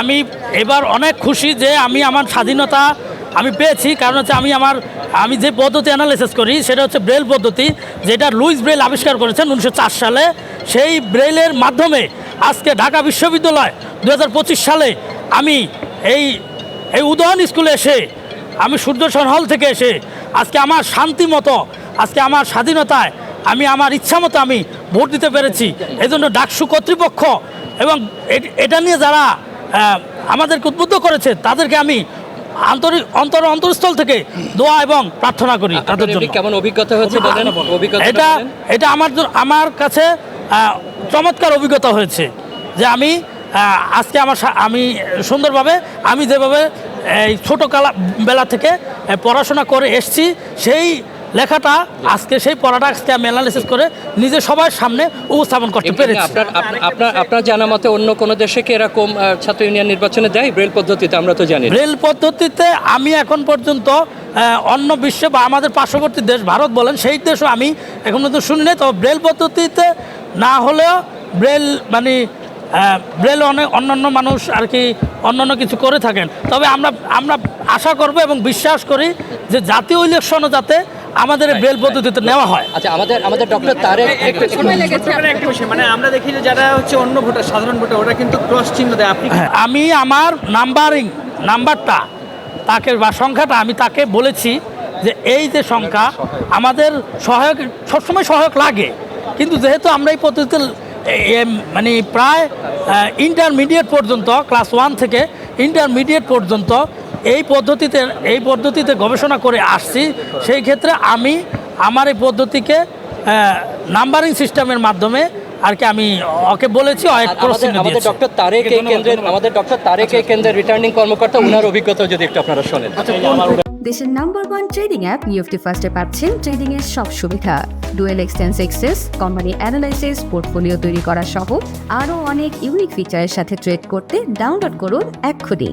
আমি এবার অনেক খুশি যে আমি আমার স্বাধীনতা আমি পেয়েছি। কারণ হচ্ছে আমি আমার, আমি যে পদ্ধতি অ্যানালাইসিস করি, সেটা হচ্ছে ব্রেল পদ্ধতি, যেটা লুইস ব্রেল আবিষ্কার করেছেন উনিশশো চার সালে। সেই ব্রেলের মাধ্যমে আজকে ঢাকা বিশ্ববিদ্যালয় দু হাজার পঁচিশ সালে আমি এই এই উদয়ন স্কুলে এসে, আমি সূর্যসন হল থেকে এসে, আজকে আমার শান্তি মতো, আজকে আমার স্বাধীনতায় আমি আমার ইচ্ছা মতো আমি ভোট দিতে পেরেছি। এই জন্য ডাকসু কর্তৃপক্ষ এবং এটা নিয়ে যারা আমাদেরকে উদ্বুদ্ধ করেছে তাদেরকে আমি আন্তরিক অন্তর অন্তরস্থল থেকে দোয়া এবং প্রার্থনা করি তাদের জন্য। কেমন অভিজ্ঞতা হয়েছে অভিজ্ঞতা এটা এটা আমার আমার কাছে চমৎকার অভিজ্ঞতা হয়েছে যে আমি আজকে আমার সা- আমি সুন্দরভাবে আমি যেভাবে এই ছোটো কালা বেলা থেকে পড়াশোনা করে এসছি সেই লেখাটা আজকে সেই পড়াটা আজকে আমি অ্যানালিসিস করে নিজে সবার সামনে উপস্থাপন করতে পেরেছি। আপনার আপনার- আপনার জানা মতে অন্য কোনো দেশে কি এরকম ছাত্র ইউনিয়ন নির্বাচনে দেয়? ব্রেল পদ্ধতিতে আমরা তো জানি। রেল পদ্ধতিতে আমি এখন পর্যন্ত অন্য বিশ্বে বা আমাদের পার্শ্ববর্তী দেশ ভারত বলেন সেই দেশও আমি এখন পর্যন্ত শুনিনি তবে ব্রেল পদ্ধতিতে না হলেও ব্রেল মানে ব্রেল অনেক অন্যান্য মানুষ আর কি অন্যান্য কিছু করে থাকেন। তবে আমরা আমরা আশা করব এবং বিশ্বাস করি যে জাতীয় ইলেকশনও যাতে আমাদের ব্রেল পদ্ধতিতে নেওয়া হয়। আচ্ছা আমাদের আমাদের ডক্টর তারেক একটু ছোট্ট একটা বিষয় মানে আমরা দেখি যে যারা হচ্ছে অন্য ভোটার সাধারণ ভোটার ওরা কিন্তু ক্রস চিহ্ন দেয়। আপনি হ্যাঁ, আমি আমার নাম্বারিং নাম্বারটা তাকে বা সংখ্যাটা আমি তাকে বলেছি যে এই যে সংখ্যা আমাদের সহায়ক সবসময় সহায়ক লাগে। কিন্তু যেহেতু আমরা এই পদ্ধতিতে মানে প্রায় ইন্টারমিডিয়েট পর্যন্ত ক্লাস ওয়ান থেকে ইন্টারমিডিয়েট পর্যন্ত এই পদ্ধতিতে এই পদ্ধতিতে গবেষণা করে আসছি। সেই ক্ষেত্রে আমি আমার এই পদ্ধতিকে নাম্বারিং সিস্টেমের মাধ্যমে আর কি আমি ওকে বলেছি আমাদের প্রশ্ন আমাদের দিয়েছে। ডক্টর তারেক এই কেন্দ্রের আমাদের ডক্টর তারেক এই কেন্দ্রের রিটার্নিং কর্মকর্তা ওনার অভিজ্ঞতা যদি একটু আপনারা শোনেন। দেশের number one trading app UFT ফার্স্টে পাচ্ছেন ট্রেডিং এর সব সুবিধা। ডুয়েল এক্সটেন্স এক্সেস কোম্পানি অ্যানালাইসিস পোর্টফোলিও তৈরি করা সহ আরও অনেক ইউনিক ফিচারের সাথে ট্রেড করতে ডাউনলোড করুন এক্ষুনি।